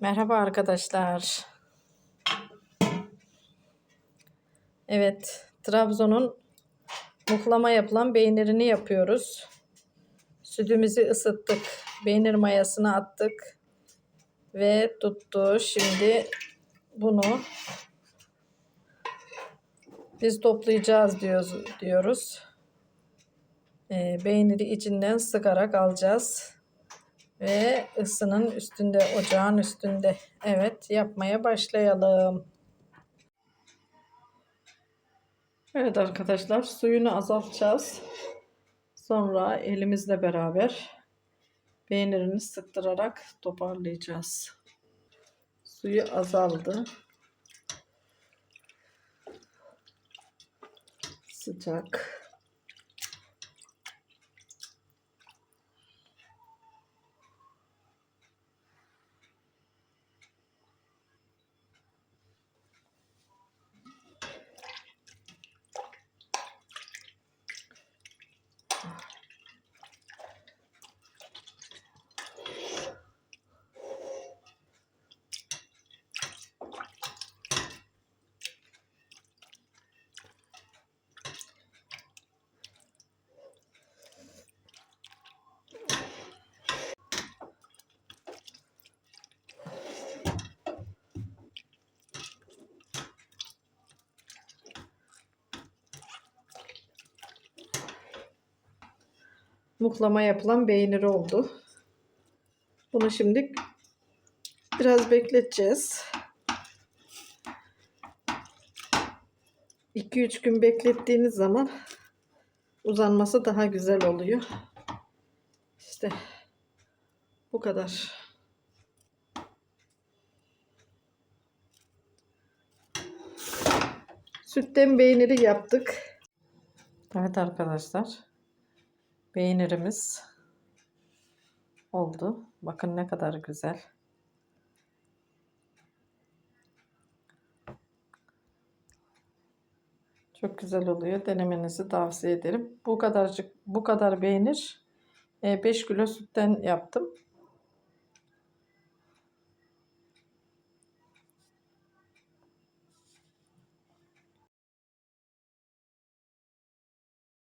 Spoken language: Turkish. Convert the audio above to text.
Merhaba arkadaşlar. Evet, Trabzon'un muhlama yapılan peynirini yapıyoruz. Sütümüzü ısıttık. Peynir mayasını attık. Ve tuttu. Şimdi bunu biz toplayacağız diyoruz. diyoruz. Ee, peyniri içinden sıkarak alacağız. Ve ısının üstünde, ocağın üstünde. Evet, yapmaya başlayalım. Evet arkadaşlar, suyunu azaltacağız. Sonra elimizle beraber peynirini sıktırarak toparlayacağız. Suyu azaldı. Sıcak. Muhlama yapılan peyniri oldu. Bunu şimdi biraz bekleteceğiz. 2-3 gün beklettiğiniz zaman uzanması daha güzel oluyor. İşte bu kadar. Sütten peyniri yaptık. Evet arkadaşlar. Peynirimiz oldu. Bakın ne kadar güzel. Çok güzel oluyor. Denemenizi tavsiye ederim. Bu kadarcık bu kadar peynir 5 kilo sütten yaptım.